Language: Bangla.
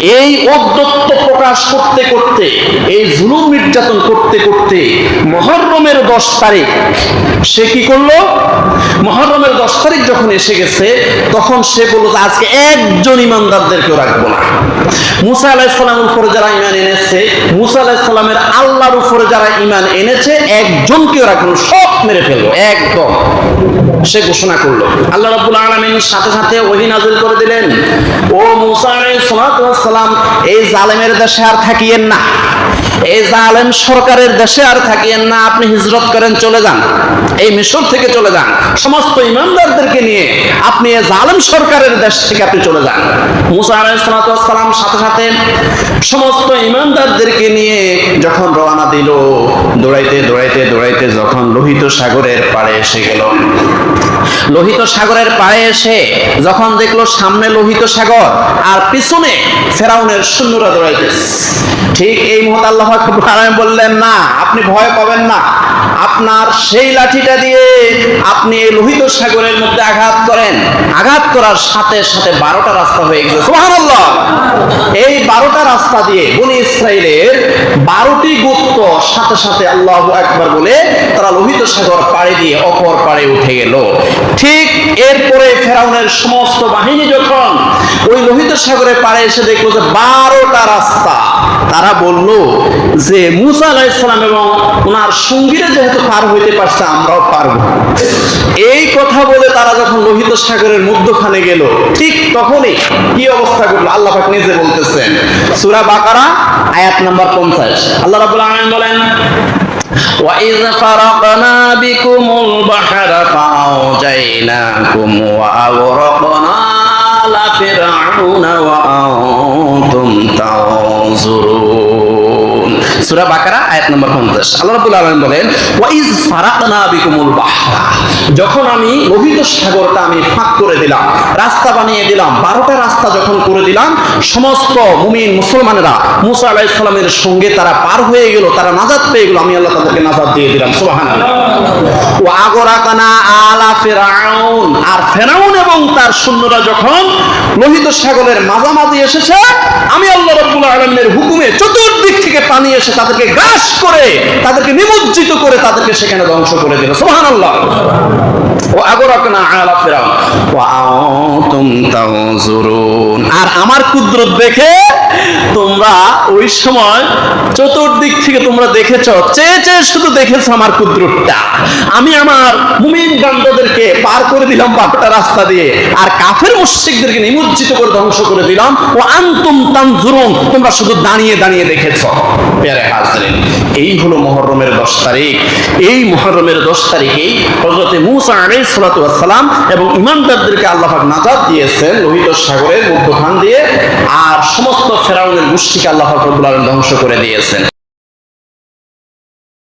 এই অদ্যত্ব প্রকাশ করতে করতে, এই জুলুম নির্যাতন করতে করতে মহরমের দশ তারিখ, সে কি করল? মহরমের দশ তারিখ যখন এসে গেছে, তখন সে বলল আজকে একজন ইমানদারদেরকেও রাখব না। মুসা আলাহিসাল্লামের উপরে যারা ইমান এনেছে, মুসা আলাহিসাল্লামের আল্লাহর উপরে যারা ইমান এনেছে, একজনকেও রাখব সব মেরে ফেলল একদম। সে ঘোষণা করল। আল্লাহ রাব্বুল আলামিন সাথে সাথে ওহী করে দিলেন। ও মুসা আলাইহিস সালাম এই জালেমের দেশে আর থাকিয়েন না। এই জালেম সরকারের দেশে আর থাকিয়েন না, আপনি হিজরত করেন, চলে যান। এই মিশর থেকে চলে যান। সমস্ত ইমানদারদেরকে নিয়ে আপনি এই জালেম সরকারের দেশ থেকে আপনি চলে যান। মুসা আলাইহিস সালাতু ওয়াস সালাম সাথে সাথে সমস্ত ইমানদারদেরকে নিয়ে যখন রওনা দিল, দৌড়াইতে দৌড়াইতে দৌড়াইতে যখন লোহিত সাগরের পাড়ে এসে গেল লোহিত সাগরের পাড়ে এসে যখন দেখল সামনে লোহিত সাগর, আর পিছনে ফেরাউনের সৈন্যরা দৌড়াইতেছে। ঠিক এই মুহূর্তে আল্লাহ বললেন, না, আপনি ভয় পাবেন না। আপনার সেই লাঠিটা দিয়ে আপনি এই লোহিত সাগরের মধ্যে আঘাত করেন। আঘাত করার সাথে সাথে বারোটা রাস্তা হয়ে গেছে। এই বারোটা রাস্তা দিয়ে বনি ইসরায়েলের বারোটি গোত্র সাথে সাথে আল্লাহ একবার বলে তারা সাগর পাড়ে দিয়ে অপর পাড়ে উঠে গেল। ঠিক এরপরে ফেরাউনের সমস্ত বাহিনী যখন ওই লোহিত সাগরে পাড়ে এসে দেখল যে বারোটা রাস্তা, তারা বলল যে মুসা আলাইসালাম এবং ওনার সঙ্গীরা যেহেতু পার হইতে পারছে, আমরাও পারব। এই কথা বলে তারা যখন লোহিত সাগরের মধ্যখানে গেল, ঠিক তখনই কি অবস্থা ঘটলো? আল্লাহ পাক নিজে বলতেছেন, সুরা বাকারা, আয়াত নাম্বার 50 আল্লাহ রাব্বুল আলামিন বলেন وإذ فرقنا بكم البحر فأوجيناكم وأغرقنا آل فرعون وأنتم تنظرون سورة بقرة নম্বর 50 আল্লাহ রাব্বুল আলামিন বলেন, ওয়াইজ ফারাকনা বিকুমুল বাহরা। যখন আমি লোহিত সাগরটা আমি ফাঁক করে দিলাম, রাস্তা বানিয়ে দিলাম 12টা রাস্তা যখন করে দিলাম, সমস্ত মুমিন মুসলমানেরা, মুসা আলাইহিস সালামের সঙ্গে তারা পার হয়ে গেল, তারা নাজাত পেয়ে গেল, আমি আল্লাহ তাদেরকে নাজাত দিয়ে দিলাম, সুবহানাল্লাহ। ওয়া আগরাকানা আলা ফিরাউন। আর ফেরাউন এবং তার সৈন্যরা যখন লোহিত সাগরের মাঝামাঝি এসেছে, আমি আল্লাহ রাব্বুল থেকে পানি এসে তাদেরকে গ্রাস করে, তাদেরকে নিমজ্জিত করে তাদেরকে সেখানে ধ্বংস করে দিল। সুবহানাল্লাহ। ও আগরাকনা আলা ফিরাউন। ওয়া আনতুম তানজুরুন আর আমার কুদরত দেখে তোমরা ওই সময় চতুর্দিক থেকে তোমরা দেখেছ, চেয়ে চেয়ে শুধু দেখেছ আমার কুদরতটা। আমি আমার মুমিন বান্দাদেরকে পার করে দিলাম বারোটা রাস্তা দিয়ে, আর কাফের মুশরিকদেরকে নিমজ্জিত করে ধ্বংস করে দিলাম। ও আনতুম তানজুরুন, তোমরা শুধু দাঁড়িয়ে দাঁড়িয়ে দেখেছ। পেয়ারে হাজরিন, এই হলো মুহররমের 10 তারিখ। এই মুহররমের 10 তারিখেই হযরত মূসা আলাইহিস সালাতাম এবং ইমানদারদেরকে আল্লাহাক নাজাদ দিয়েছেন লোহিত সাগরের মধ্যখান দিয়ে, আর সমস্ত ফেরাউনের গোষ্ঠীকে আল্লাহ রবুল আলম ধ্বংস করে দিয়েছেন।